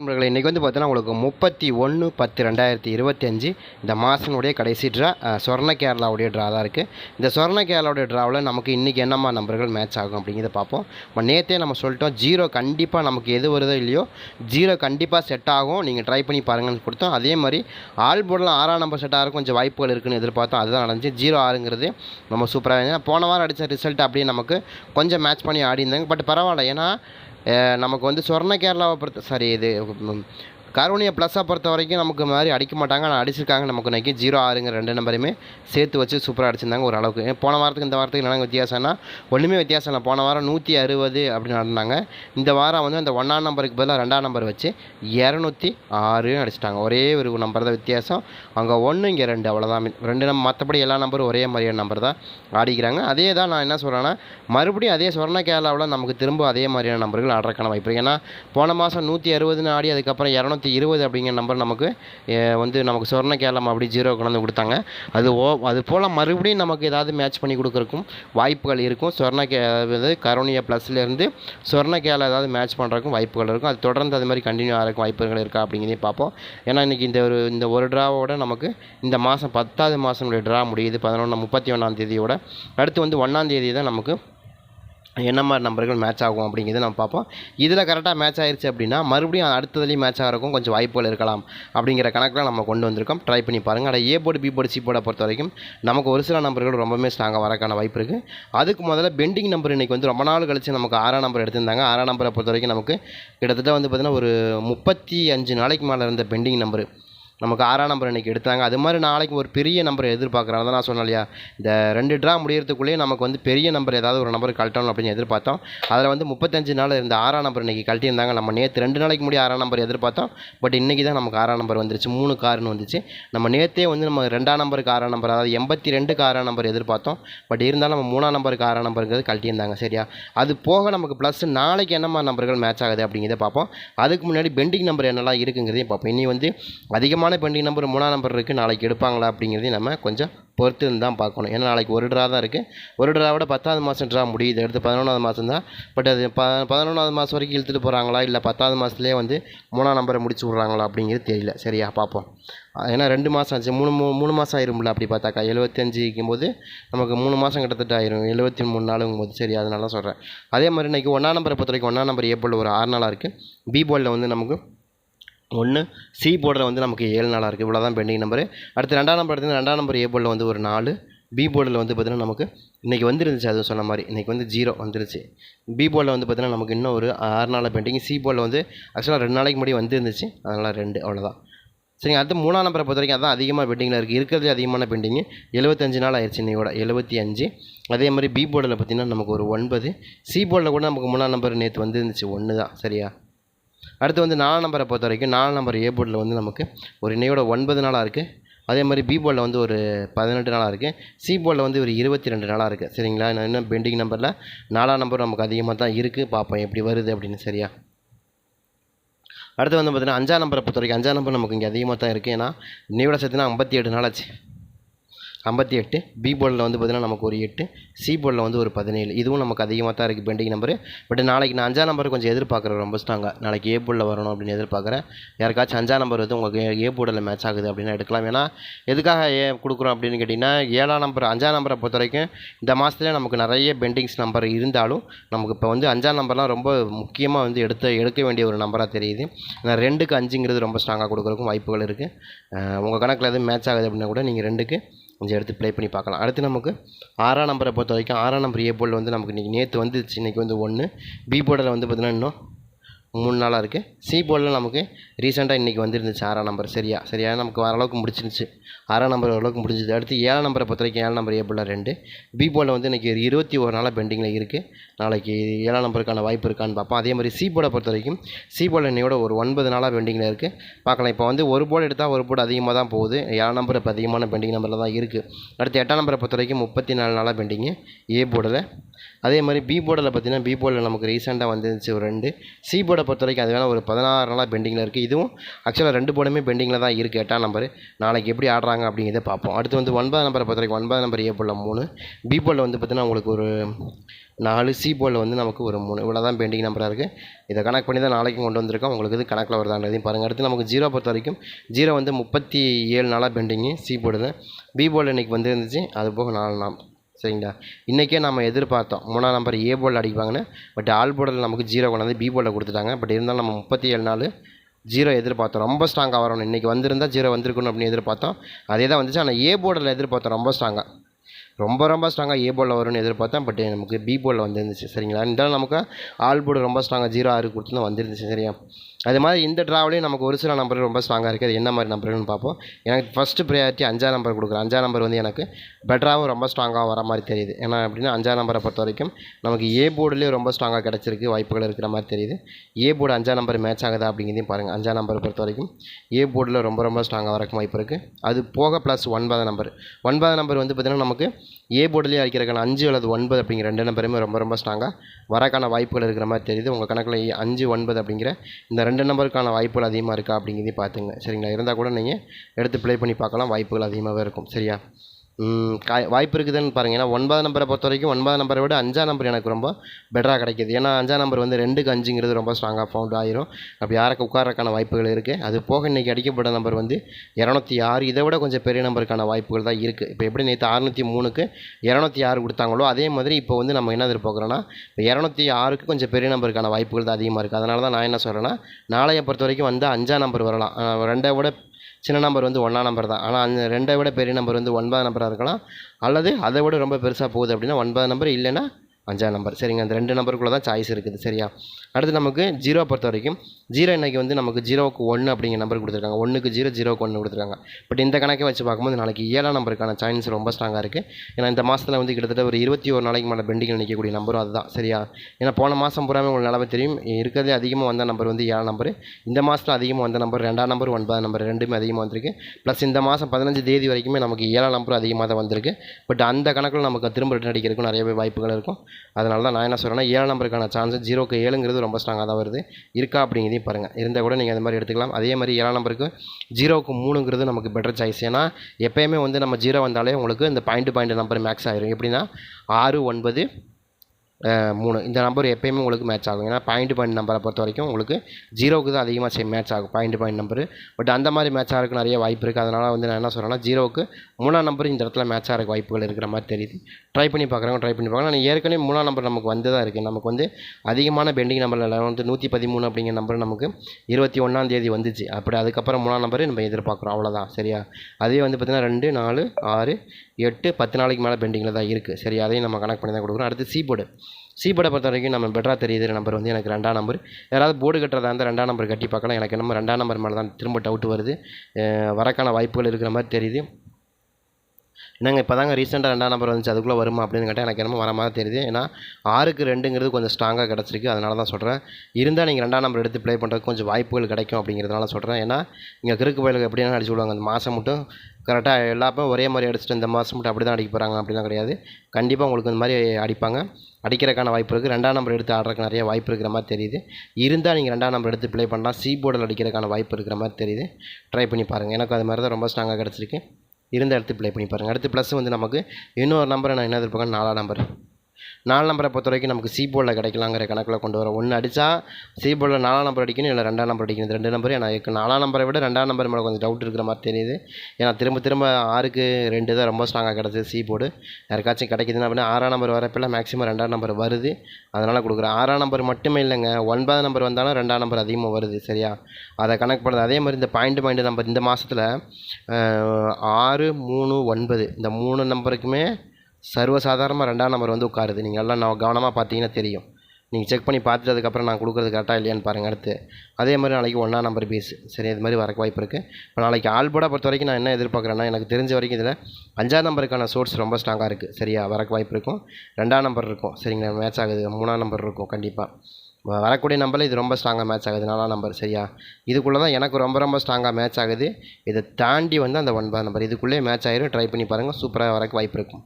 நம்மளுக்கு இன்றைக்கி வந்து பார்த்தீங்கன்னா உங்களுக்கு முப்பத்தி ஒன்று பத்து ரெண்டாயிரத்தி இருபத்தஞ்சு இந்த மாதனுடைய கடைசி ட்ரா சொர்ண கேரளாவுடைய ட்ரா தான் இருக்குது இந்த சொர்ண கேரளாவுடைய ட்ராவில் நமக்கு இன்றைக்கி என்னம்மா நம்பர்கள் மேட்ச் ஆகும் அப்படிங்கிறத பார்ப்போம். இப்போ நேற்றே நம்ம சொல்லிட்டோம் ஜீரோ கண்டிப்பாக நமக்கு எது வருதோ இல்லையோ ஜீரோ கண்டிப்பாக செட் ஆகும். நீங்கள் ட்ரை பண்ணி பாருங்கன்னு கொடுத்தோம். அதே மாதிரி ஆல் போர்டில் ஆறாம் நம்பர் செட் இருக்கும் கொஞ்சம் வாய்ப்புகள் இருக்குன்னு எதிர்பார்த்தோம். அதுதான் நடந்துச்சு. ஜீரோ ஆறுங்கிறது நம்ம சூப்பராக இருந்துச்சு. போன வாரம் அடித்த ரிசல்ட் அப்படியே நமக்கு கொஞ்சம் மேட்ச் பண்ணி ஆடி இருந்தாங்க பட் பரவாயில்ல. ஏன்னா நமக்கு வந்து சொர்ண கேரளாவை பொறுத்த சாரி இது ம், கருணியை ப்ளஸ்ஸை பொறுத்த வரைக்கும் நமக்கு மாதிரி அடிக்க மாட்டாங்க. ஆனால் அடிச்சிருக்காங்க நமக்கு இன்றைக்கி ஜீரோ ஆறுங்க ரெண்டு நம்பருமே சேர்த்து வச்சு சூப்பராக அடிச்சிருந்தாங்க ஒரு அளவுக்கு. போன வாரத்துக்கு இந்த வாரத்துக்கு என்னென்ன வித்தியாசம்னா ஒன்றுமே வித்தியாசம் இல்லை. போன வாரம் நூற்றி அறுபது அப்படின்னு நடந்தாங்க. இந்த வாரம் வந்து அந்த ஒன்றாம் நம்பருக்கு பதிலாக ரெண்டாம் நம்பர் வச்சு இரநூத்தி ஆறு அடிச்சிட்டாங்க. ஒரே ஒரு நம்பர் தான் வித்தியாசம். அங்கே ஒன்று இங்கே ரெண்டு அவ்வளோதான் ரெண்டு நம்ம மற்றபடி எல்லா நம்பரும் ஒரே மாதிரியான நம்பர் தான் ஆடிக்கிறாங்க. அதே தான் நான் என்ன சொல்கிறேன்னா மறுபடியும் அதே சொர்ண கேரளாவில் நமக்கு திரும்ப அதே மாதிரியான நம்பர்கள் ஆடுறக்கான வாய்ப்பு ஏன்னா போன மாதம் நூற்றி அறுபதுன்னு ஆடி அதுக்கப்புறம் இரநூத்தி இருபது அப்படிங்கிற நம்பர் நமக்கு வந்து நமக்கு சொர்ண கேரளம் அப்படி ஜீரோ கொண்டு கொடுத்தாங்க. அது ஓ அது போல் மறுபடியும் நமக்கு ஏதாவது மேட்ச் பண்ணி கொடுக்குறக்கும் வாய்ப்புகள் இருக்கும். சொர்ண கே அதாவது கரோனியா ப்ளஸ்லேருந்து சொர்ண கேரளா ஏதாவது மேட்ச் பண்ணுறக்கும் வாய்ப்புகள் இருக்கும். அது தொடர்ந்து அது மாதிரி கண்டினியூ ஆகிறக்கும் வாய்ப்புகள் இருக்கா அப்படிங்கிறதையும் பார்ப்போம். ஏன்னா இன்றைக்கி இந்த ஒரு இந்த ஒரு ட்ராவோட நமக்கு இந்த மாதம் பத்தாவது மாதம் ட்ரா முடியுது. பதினொன்று முப்பத்தி ஒன்றாம் தேதியோட. அடுத்து வந்து ஒன்றாம் தேதி தான் நமக்கு என்ன மாதிரி நம்பர்கள் மேட்ச் ஆகும் அப்படிங்கிறத நம்ம பார்ப்போம். இதில் கரெக்டாக மேட்ச் ஆயிடுச்சு அப்படின்னா மறுபடியும் அடுத்ததுலேயும் மேட்ச் ஆகிறக்கும் கொஞ்சம் வாய்ப்புகள் இருக்கலாம் அப்படிங்கிற கணக்கில் நம்ம கொண்டு வந்திருக்கோம். ட்ரை பண்ணி பாருங்கள் ஆனால் A board B board C போர்டை பொறுத்த வரைக்கும் நமக்கு ஒரு சில நம்பர்கள் ரொம்பவே ஸ்ட்ராங்காக வரக்கான வாய்ப்பு இருக்குது அதுக்கு முதல்ல பெண்டிங் நம்பர் இன்றைக்கி வந்து ரொம்ப நாள் கழிச்சு நமக்கு ஆறாம் நம்பர் எடுத்திருந்தாங்க. ஆறாம் நம்பரை பொறுத்த வரைக்கும் நமக்கு கிட்டத்தட்ட வந்து பார்த்திங்கன்னா ஒரு முப்பத்தி அஞ்சு நாளைக்கு மேலே இருந்த பெண்டிங் நம்பர் நமக்கு ஆறாம் நம்பர் இன்றைக்கி எடுத்தாங்க. அது மாதிரி நாளைக்கு ஒரு பெரிய நம்பர் எதிர்பார்க்குறாங்க அதான் நான் சொன்னேன் இல்லையா? இந்த ரெண்டு ட்ரா முடியறதுக்குள்ளேயே நமக்கு வந்து பெரிய நம்பர் ஏதாவது ஒரு நம்பர் கழட்டணும் அப்படின்னு எதிர்பார்த்தோம். அதில் வந்து முப்பத்தஞ்சு நாள் இருந்த ஆறாம் நம்பர் இன்றைக்கி கழட்டியிருந்தாங்க. நம்ம நேற்று ரெண்டு நாளைக்கு முடிய ஆறாம் நம்பர் எதிர்பார்த்தோம். பட் இன்றைக்கி தான் நமக்கு ஆறாம் நம்பர் வந்துருச்சு. மூணு கார்னு வந்துச்சு. நம்ம நேற்றே வந்து நம்ம ரெண்டாம் நம்பருக்கு ஆறாம் நம்பர் அதாவது எண்பத்தி ரெண்டுக்கு ஆறாம் நம்பர் எதிர்பார்த்தோம். பட் இருந்தாலும் நம்ம மூணாம் நம்பருக்கு ஆறாம் நம்பருங்கிறது கழட்டியிருந்தாங்க. சரியா? அது போக நமக்கு ப்ளஸ் நாளைக்கு என்னமா நம்பர்கள் மேட்ச் ஆகுது அப்படிங்கிறத பார்ப்போம். அதுக்கு முன்னாடி பெண்டிங் நம்பர் என்னெல்லாம் இருக்குங்கிறதையும் பார்ப்போம். இனி வந்து அதிகமான பெண்டிங் நம்பர் மூணாம் நம்பர் இருக்குது நாளைக்கு எடுப்பாங்களா அப்படிங்கிறதையும் நம்ம கொஞ்சம் பொறுத்து இருந்து தான் பார்க்கணும். ஏன்னா நாளைக்கு ஒரு ட்ரா தான் இருக்குது ஒரு ட்ராவோட பத்தாவது மாதம் ட்ரா முடியுது. எடுத்து பதினொன்றாவது மாதம் தான். பட் அது ப பதினொன்றாவது மாதம் வரைக்கும் இழுத்துட்டு போகிறாங்களா இல்லை பத்தாவது மாதத்துலேயே வந்து மூணாம் நம்பரை முடிச்சு விட்றாங்களா அப்படிங்கிறது தெரியல. சரியா? பார்ப்போம். ஏன்னா ரெண்டு மாதம் ஆச்சு. மூணு மூ மூணு மாதம் ஆயிரும்ல அப்படி பார்த்தாக்கா. எழுபத்தஞ்சிக்கும் போது நமக்கு மூணு மாதம் கிட்டத்தட்ட ஆயிரும். எழுபத்தி மூணு நாளுங்கும் போது சரி அதனால சொல்கிறேன் அதே மாதிரி இன்றைக்கி ஒன்றாம் நம்பரை பொறுத்த வரைக்கும் ஒன்றாம் நம்பர் ஏ போல் ஒரு ஆறு நாளாக இருக்குது பி போலில் வந்து நமக்கு ஒன்று சி போர்டில் வந்து நமக்கு ஏழு நாளாக இருக்குது இவ்வளோ தான் பெண்டிங் நம்பரு அடுத்து ரெண்டாம் நம்பர் எடுத்தீங்கன்னா ரெண்டாம் நம்பர் ஏ போர்டில் வந்து ஒரு நாலு. பி போர்டில் வந்து பார்த்திங்கன்னா நமக்கு இன்றைக்கி வந்துருந்துச்சு. அது சொன்ன மாதிரி இன்றைக்கி வந்து ஜீரோ வந்துருச்சு. பி போர்டில் வந்து பார்த்திங்கன்னா நமக்கு இன்னும் ஒரு ஆறு நாள் பெண்டிங் சி போர்டில் வந்து ஆக்சுவலாக ரெண்டு நாளைக்கு முன்னாடி வந்துருந்துச்சு. அதனால் ரெண்டு அவ்வளோதான் சரிங்க அடுத்து மூணாம் நம்பரை பொறுத்த வரைக்கும் அதான் அதிகமாக பெண்டிங்கில் இருக்குது இருக்கிறதுலே அதிகமான பெண்டிங் எழுபத்தஞ்சு நாள் ஆயிடுச்சு இன்னையோட. எழுபத்தி அஞ்சு. அதே மாதிரி பி போர்டில் பார்த்திங்கன்னா நமக்கு ஒரு ஒன்பது. சி போர்டில் கூட நமக்கு மூணாம் நம்பர் நேற்று வந்துருந்துச்சு. ஒன்று தான் சரியா? அடுத்து வந்து நாலாம் நம்பரை பொறுத்த வரைக்கும் நாலாம் நம்பர் ஏ போர்டில் வந்து நமக்கு ஒரு இணையோட ஒன்பது நாளாக இருக்குது அதே மாதிரி பி போர்டில் வந்து ஒரு பதினெட்டு நாளாக இருக்குது சி போர்டில் வந்து ஒரு இருபத்தி ரெண்டு நாளாக இருக்குது சரிங்களா இன்னும் பெண்டிங் நம்பரில் நாலாம் நம்பர் நமக்கு அதிகமாக தான் இருக்குது பார்ப்போம் எப்படி வருது அப்படின்னு. சரியா? அடுத்து வந்து பார்த்தீங்கன்னா அஞ்சாம் நம்பரை பொறுத்த வரைக்கும் அஞ்சாம் நம்பர் நமக்கு இங்கே அதிகமாக தான் இருக்குது ஏன்னா நீவிட சேர்த்துனா ஐம்பத்தி எட்டு நாள் ஆச்சு. ஐம்பத்தி எட்டு பி போர்டில் வந்து பார்த்திங்கன்னா நமக்கு ஒரு எட்டு சி போர்டில் வந்து ஒரு பதினேழு. இதுவும் நமக்கு அதிகமாக தான் இருக்குது பெண்டிங் நம்பரு. பட் நாளைக்கு நான் அஞ்சாம் நம்பர் கொஞ்சம் எதிர்பார்க்குறேன் ரொம்ப ஸ்ட்ராங்காக நாளைக்கு ஏ போர்டில் வரணும் அப்படின்னு எதிர்பார்க்குறேன். யாருக்காச்சும் அஞ்சாம் நம்பர் வந்து உங்களுக்கு ஏ போர்டில் மேட்ச் ஆகுது அப்படின்னு எடுக்கலாம். ஏன்னா எதுக்காக ஏ கொடுக்குறோம் அப்படின்னு கேட்டிங்கன்னா ஏழாம் நம்பர் அஞ்சாம் நம்பரை பொறுத்த வரைக்கும் இந்த மாதத்துல நமக்கு நிறைய பெண்டிங்ஸ் நம்பர் இருந்தாலும் நமக்கு இப்போ வந்து அஞ்சாம் நம்பர்லாம் ரொம்ப முக்கியமாக வந்து எடுத்து எடுக்க வேண்டிய ஒரு நம்பராக தெரியுது. ஏன்னா ரெண்டுக்கு அஞ்சுங்கிறது ரொம்ப ஸ்ட்ராங்காக கொடுக்குறதுக்கும் வாய்ப்புகள் இருக்குது உங்கள் கணக்கில் எதுவும் மேட்ச் ஆகுது அப்படின்னா கூட நீங்கள் ரெண்டுக்கு கொஞ்சம் எடுத்து ப்ளே பண்ணி பார்க்கலாம். அடுத்து நமக்கு ஆறாம் நம்பரை பொறுத்த வரைக்கும் ஆறாம் நம்பர் ஏ போர்டில் வந்து நமக்கு இன்றைக்கி நேற்று வந்துச்சு. இன்றைக்கி வந்து ஒன்று பி போர்டில் வந்து பார்த்திங்கன்னா இன்னும் மூணு நாளாக இருக்குது சி போர்டில் நமக்கு ரீசெண்டாக இன்றைக்கி வந்துருந்துச்சு. ஆறாம் நம்பர் சரியா? சரியாக நமக்கு வர அளவுக்கு முடிச்சிருந்துச்சு. ஆறாம் நம்பர் ஓரளவுக்கு முடிஞ்சுது. அடுத்து ஏழாம் நம்பரை பொறுத்த வரைக்கும் ஏழாம் நம்பர் ஏ போர்டில் ரெண்டு. பி போர்டில் வந்து இன்றைக்கி இருபத்தி ஒரு நாளாக பெண்டிங்கில் இருக்குது நாளைக்கு ஏழாம் நம்பருக்கான வாய்ப்பு இருக்கான்னு பார்ப்போம். அதே மாதிரி சி போர்டை பொறுத்த வரைக்கும் சி போர்டில் இன்னையோட ஒரு ஒன்பது நாளாக பெண்டிங்கில் இருக்குது பார்க்கலாம். இப்போ வந்து ஒரு போர்டு எடுத்தால் ஒரு போர்டு அதிகமாக தான் போகுது. ஏழாம் நம்பர் இப்போ அதிகமான பெண்டிங் நம்பரில் தான் இருக்குது அடுத்து எட்டாம் நம்பரை பொறுத்த வரைக்கும் முப்பத்தி நாலு நாளாக பெண்டிங்கு ஏ போர்டில் அதே மாதிரி பி போர்டில் பார்த்தீங்கன்னா பி போர்டில் நமக்கு ரீசெண்டாக வந்துருந்துச்சு ஒரு ரெண்டு. சி போர்டை பொறுத்த வரைக்கும் அது வேணால் ஒரு பதினாறு நாளாக பெண்டிங்கில் இருக்குது இதுவும் ஆக்சுவலாக ரெண்டு போர்டுமே பெண்டிங்கில் தான் இருக்குது எட்டாம் நம்பர் நாளைக்கு எப்படி ஆடுறாங்க அப்படிங்கிறத பார்ப்போம். அடுத்து வந்து ஒன்பதாம் நம்பரை பொறுத்த வரைக்கும் ஒன்பதாம் நம்பர் ஏ போர்டில் மூணு. பி போர்டில் வந்து பார்த்தீங்கன்னா உங்களுக்கு ஒரு நாலு. சி போர்டில் வந்து நமக்கு ஒரு மூணு. இவ்வளோ தான் பெண்டிங் நம்பராக இருக்குது இதை கணக்கு பண்ணி தான் நாளைக்கு கொண்டு வந்திருக்கோம். உங்களுக்கு இது கணக்கில் வருதான்றதையும் பாருங்கள் அடுத்து நமக்கு ஜீரோ பொறுத்த வரைக்கும் ஜீரோ வந்து முப்பத்தி ஏழு நாளாக பெண்டிங்கு சி போர்டு தான் பி போர்டில் இன்றைக்கி வந்துருந்துச்சு. அது போக நாலு நாள். சரிங்களா? இன்றைக்கே நம்ம எதிர்பார்த்தோம். மூணாம் நம்பர் ஏ போர்டில் அடிப்பாங்கன்னு பட் ஆல் போர்டில் நமக்கு ஜீரோ கொண்டாந்து பி போலில் கொடுத்துட்டாங்க. பட் இருந்தாலும் நம்ம முப்பத்தி ஏழு நாள் ஜீரோ எதிர்பார்த்தோம். ரொம்ப ஸ்ட்ராங்காக வரணும். இன்றைக்கி வந்திருந்தால் ஜீரோ வந்திருக்கணும் அப்படின்னு எதிர்பார்த்தோம். அதே தான் வந்துச்சு. ஆனால் ஏ போர்டில் எதிர்பார்த்தோம். ரொம்ப ஸ்ட்ராங்காக ரொம்ப ரொம்ப ஸ்ட்ராங்காக ஏ போலில் வரும்னு எதிர்பார்த்தேன் பட் நமக்கு பி போலில் வந்துருந்துச்சு. சரிங்களா? இருந்தாலும் நமக்கு ஆல் போர்டு ரொம்ப ஸ்ட்ராங்காக ஜீரோ ஆறு கொடுத்துன்னு வந்துருந்துச்சு. சரியா? அது மாதிரி இந்த ட்ராவலையும் நமக்கு ஒரு சில நம்பர் ரொம்ப ஸ்ட்ராங்காக இருக்குது அது என்ன மாதிரி நம்பர்னு பார்ப்போம். எனக்கு ஃபஸ்ட்டு ப்ரையாரிட்டி அஞ்சாம் நம்பர் கொடுக்குறேன். அஞ்சாம் நம்பர் வந்து எனக்கு பெட்டராகவும் ரொம்ப ஸ்ட்ராங்காக வர மாதிரி தெரியுது. ஏன்னா அப்படின்னா அஞ்சாம் நம்பரை பொறுத்த வரைக்கும் நமக்கு ஏ போர்டுலேயே ரொம்ப ஸ்ட்ராங்காக கிடச்சிருக்கு. வாய்ப்புகள் இருக்கிற மாதிரி தெரியுது. ஏ போர்டு அஞ்சாம் நம்பர் மேட்ச் ஆகுதா அப்படிங்கிறதையும் பாருங்கள் அஞ்சாம் நம்பரை பொறுத்த வரைக்கும் ஏ போர்டில் ரொம்ப ரொம்ப ஸ்ட்ராங்காக வரக்கும் வாய்ப்பு இருக்குது அது போக ப்ளஸ் ஒன்பதாம் நம்பர் ஒன்பதாம் நம்பர் வந்து பார்த்திங்கன்னா நமக்கு ஏ போர்டுலேயே அடிக்கிறக்கான அஞ்சு அல்லது ஒன்பது அப்படிங்கிற ரெண்டு நம்பருமே ரொம்ப ரொம்ப ஸ்ட்ராங்காக வரக்கான வாய்ப்புகள் இருக்கிற மாதிரி தெரியுது. உங்கள் கணக்கில் அஞ்சு ஒன்பது அப்படிங்கிற இந்த ரெண்டு நம்பருக்கான வாய்ப்புகள் அதிகமாக இருக்கா அப்படிங்கிறதையும் பார்த்துங்க. சரிங்களா? இருந்தால் கூட நீங்கள் எடுத்து ப்ளே பண்ணி பார்க்கலாம். வாய்ப்புகள் அதிகமாகவே இருக்கும். சரியா? வாய்ப்பு இருக்குதுன்னு பாருங்கள் ஏன்னா ஒன்பதாம் நம்பரை பொறுத்த வரைக்கும் ஒன்பதாம் நம்பரை விட அஞ்சாம் நம்பர் எனக்கு ரொம்ப பெட்டராக கிடைக்கிது. ஏன்னா அஞ்சாம் நம்பர் வந்து ரெண்டுக்கு அஞ்சுங்கிறது ரொம்ப ஸ்ட்ராங்காக ஃபவுண்ட் ஆயிரும். அப்படி யாருக்கு உட்காரக்கான வாய்ப்புகள் இருக்குது அது போக இன்றைக்கி அடிக்கப்பட்ட நம்பர் வந்து இரநூத்தி ஆறு. இதை விட கொஞ்சம் பெரிய நம்பருக்கான வாய்ப்புகள் தான் இருக்குது இப்போ எப்படி நேற்று அறுநூற்றி மூணுக்கு இரநூத்தி ஆறு கொடுத்தாங்களோ அதே மாதிரி இப்போ வந்து நம்ம என்ன எதிர்பார்க்குறோன்னா இப்போ இரநூத்தி ஆறுக்கு கொஞ்சம் பெரிய நம்பருக்கான வாய்ப்புகள் தான் அதிகமாக இருக்குது அதனால தான் நான் என்ன சொல்கிறேன்னா நாளைய பொறுத்த வரைக்கும் வந்து அஞ்சாம் நம்பர் வரலாம். ரெண்டை விட சின்ன நம்பர் வந்து ஒன்றாம் நம்பர் தான். ஆனால் அந்த ரெண்டை விட பெரிய நம்பர் வந்து ஒன்பதாம் நம்பராக இருக்கலாம். அல்லது அதை விட ரொம்ப பெருசாக போகுது அப்படின்னா ஒன்பதாம் நம்பர் இல்லைன்னா அஞ்சாம் நம்பர் சரிங்க அந்த ரெண்டு நம்பருக்குள்ளே தான் சாய்ஸ் இருக்குது சரியா? அடுத்து நமக்கு ஜீரோ பொறுத்த வரைக்கும் ஜீரோ இன்றைக்கி வந்து நமக்கு ஜீரோவுக்கு ஒன்று அப்படிங்கிற நம்பர் கொடுத்துருக்காங்க. ஒன்றுக்கு ஜீரோ ஜீரோக்கு ஒன்று கொடுத்துருக்காங்க. பட் இந்த கணக்கை வச்சு பார்க்கும்போது நாளைக்கு ஏழாம் நம்பருக்கான சாய்ஸ் ரொம்ப ஸ்ட்ராங்காக இருக்குது ஏன்னா இந்த மாதத்தில் வந்து கிட்டத்தட்ட ஒரு இருபத்தி ஒரு நாளைக்கு மேலே பெண்டிங்கில் நிற்கக்கூடிய நம்பரும் அதுதான் சரியா? ஏன்னா போன மாதம் பூராமே உங்களுக்கு நிலவே தெரியும். இருக்கிறதே அதிகமாக வந்த நம்பர் வந்து ஏழாம் நம்பர் இந்த மாதத்தில் அதிகமாக வந்த நம்பர் ரெண்டாம் நம்பர் ஒன்பதாம் நம்பர் ரெண்டுமே அதிகமாக வந்திருக்கு. ப்ளஸ் இந்த மாதம் பதினஞ்சு தேதி வரைக்குமே நமக்கு ஏழாம் நம்பர் அதிகமாக தான் வந்திருக்கு. பட் அந்த கணக்கில் நமக்கு திரும்ப ரிட்டர்ன் அடிக்கிறதுக்கும் நிறையவே வாய்ப்புகள் இருக்கும். அதனால தான் நான் என்ன சொல்கிறேன்னா ஏழு நம்பருக்கான சான்ஸ் ஜீரோக்கு ஏழுங்கிறது ரொம்ப ஸ்ட்ராங்காக தான் வருது. இருக்கா அப்படிங்கிறதையும் பாருங்கள் இருந்தால் கூட நீங்கள் அது மாதிரி எடுத்துக்கலாம். அதே மாதிரி ஏழாம் நம்பருக்கு ஜீரோக்கு மூணுங்கிறது நமக்கு பெட்டர் சாய்ஸ் ஏன்னா எப்போயுமே வந்து நம்ம ஜீரோ வந்தாலே உங்களுக்கு இந்த பாயிண்ட் பாயிண்ட் நம்பர் மேக்ஸ் ஆயிரும். எப்படின்னா ஆறு ஒன்பது மூணு. இந்த நம்பர் எப்போயுமே உங்களுக்கு மேட்ச் ஆகும். ஏன்னா பாயிண்ட் பாயிண்ட் நம்பரை பொறுத்த வரைக்கும் உங்களுக்கு ஜீரோவுக்கு தான் அதிகமாக மேட்ச் ஆகும் பாயிண்ட் பாயிண்ட் நம்பர் பட் அந்த மாதிரி மேட்ச் ஆகிறதுக்கு நிறைய வாய்ப்பு இருக்குது அதனால் வந்து நான் என்ன சொல்கிறேன்னா ஜீரோவுக்கு மூணாம் நம்பர் இந்த இடத்துல மேட்ச் ஆகிறக்கு வாய்ப்புகள் இருக்கிற மாதிரி தெரியுது. ட்ரை பண்ணி பார்க்குறவங்க ட்ரை பண்ணி பார்க்கலாம் ஆனால் ஏற்கனவே மூணாம் நம்பர் நமக்கு வந்து தான் இருக்குது நமக்கு வந்து அதிகமான பெண்டிங் நம்பரில் வந்து நூற்றி பதிமூணு அப்படிங்கிற நம்பர் நமக்கு இருபத்தி ஒன்றாம் தேதி வந்துச்சு. அப்படி அதுக்கப்புறம் மூணாம் நம்பர் நம்ம எதிர்பார்க்குறோம். அவ்வளோதான் சரியா? அதே வந்து பார்த்திங்கன்னா ரெண்டு நாலு ஆறு எட்டு பத்து நாளைக்கு மேலே பெண்டிங்கில் தான் இருக்குது. சரி அதையும் நம்ம கனெக்ட் பண்ணி தான் கொடுக்குறோம் அடுத்து சி போர்டு சி போர்டை பொறுத்த வரைக்கும் நம்ம பெட்டராக தெரியுது நம்பர் வந்து எனக்கு ரெண்டாம் நம்பர் யாராவது போர்டு கட்டுறதா இருந்தால் ரெண்டாம் நம்பர் கட்டி பார்க்கலாம். எனக்கு என்னமோ ரெண்டாம் நம்பர் மேலே தான் திரும்ப டவுட் வருது. வரக்கான வாய்ப்புகள் இருக்கிற மாதிரி தெரியுது. என்னங்க இப்போ தாங்க ரீசெண்டாக ரெண்டாம் நம்பர் வந்துச்சு அதுக்குள்ளே வருமா அப்படின்னு கேட்டால் எனக்கு என்னமோ வர மாதிரி தெரியுது. ஏன்னா ஆறுக்கு ரெண்டுங்கிறது கொஞ்சம் ஸ்ட்ராங்காக கிடச்சிருக்கு அதனால தான் சொல்கிறேன் இருந்தால் நீங்கள் ரெண்டாம் நம்பர் எடுத்து ப்ளே பண்ணுறதுக்கு கொஞ்சம் வாய்ப்புகள் கிடைக்கும் அப்படிங்கிறதுனால சொல்கிறேன் ஏன்னா இங்கே கிறுக்கு பயலுக்கு எப்படின்னா அடிச்சு விடுவாங்க அந்த மாதம் மட்டும் கரெக்டாக எல்லாப்போ ஒரே மாதிரி அடிச்சுட்டு இந்த மாதம் மட்டும் அப்படி தான் அடிக்க போகிறாங்க அப்படிலாம் கிடையாது. கண்டிப்பாக உங்களுக்கு இந்த மாதிரி அடிப்பாங்க. அடிக்கிறதுக்கான வாய்ப்பு இருக்குது ரெண்டாம் நம்பர் எடுத்து ஆடுறதுக்கு நிறைய வாய்ப்பு இருக்கிற மாதிரி தெரியுது. இருந்தால் நீங்கள் ரெண்டாம் நம்பர் எடுத்து ப்ளே பண்ணலாம். சி போர்டில் அடிக்கிறதுக்கான வாய்ப்பு இருக்கிற மாதிரி தெரியுது. ட்ரை பண்ணி பாருங்கள் எனக்கு அது மாதிரி தான் ரொம்ப ஸ்ட்ராங்காக கிடச்சிருக்கு. இருந்த இடத்து ப்ளே பண்ணி பாருங்கள் அடுத்து ப்ளஸ் வந்து நமக்கு இன்னொரு நம்பரை நான் என்ன எதிர்பார்க்கணும்? நாலாம் நம்பர் நாலு நம்பரை பொறுத்த வரைக்கும் நமக்கு சி போர்டில் கிடைக்கலாங்கிற கணக்கில் கொண்டு வரோம். ஒன்று அடித்தா சி போர்டில் நாலாம் நம்பர் அடிக்கணும் இல்லை ரெண்டாம் நம்பர் அடிக்கணும். ரெண்டு நம்பர் எனக்கு நாலாம் நம்பரை விட ரெண்டாம் நம்பர் மேலே கொஞ்சம் டவுட் இருக்கிற மாதிரி தெரியுது. ஏன்னா திரும்ப திரும்ப ஆறுக்கு ரெண்டு தான் ரொம்ப ஸ்ட்ராங்காக கிடச்சிது சி போர்டு யாருக்காச்சும் கிடைக்குதுன்னா அப்படின்னா ஆறாம் நம்பர் வரப்பெல்லாம் மேக்ஸிமம் ரெண்டாம் நம்பர் வருது. அதனால் கொடுக்குறேன் ஆறாம் நம்பர் மட்டுமே இல்லைங்க. ஒன்பதாம் நம்பர் வந்தாலும் ரெண்டாம் நம்பர் அதிகமாக வருது. சரியா? அதை கணக்கு பண்ணுறது அதே மாதிரி இந்த பாயிண்ட் பாயிண்ட் நம்பர் இந்த மாதத்தில் ஆறு மூணு ஒன்பது. இந்த மூணு நம்பருக்குமே சர்வசாதாரணமாக ரெண்டாம் நம்பர் வந்து உட்காருது. நீங்கள் எல்லாம் நான் கவனமாக பார்த்தீங்கன்னா தெரியும். நீங்கள் செக் பண்ணி பார்த்துட்டு அதுக்கப்புறம் நான் கொடுக்குறது கரெக்டாக இல்லையான்னு பாருங்கள் அடுத்து. அதே மாதிரி நாளைக்கு ஒன்றா நம்பர் பீஸ் சரி இது மாதிரி வரக்கு வாய்ப்பு இருக்குது இப்போ நாளைக்கு ஆல்போட பொறுத்த வரைக்கும் நான் என்ன எதிர்பார்க்குறேன்னா எனக்கு தெரிஞ்ச வரைக்கும் இதில் அஞ்சாம் நம்பருக்கான சோர்ஸ் ரொம்ப ஸ்ட்ராங்காக இருக்குது சரியா? வரக்கு வாய்ப்பு இருக்கும். ரெண்டாம் நம்பர் இருக்கும். சரிங்களா? மேட்ச் ஆகுது. மூணாம் நம்பர் இருக்கும் கண்டிப்பாக வரக்கூடிய நம்பரில் இது ரொம்ப ஸ்ட்ராங்காக மேட்ச் ஆகுது. நாலாம் நம்பர் சரியா? இதுக்குள்ளே தான் எனக்கு ரொம்ப ரொம்ப ஸ்ட்ராங்காக மேட்ச் ஆகுது. இதை தாண்டி வந்து அந்த ஒன்பதாம் நம்பர் இதுக்குள்ளேயே மேட்ச் ஆகிரும் ட்ரை பண்ணி பாருங்கள் சூப்பராக வரக்கு வாய்ப்பு இருக்கும்.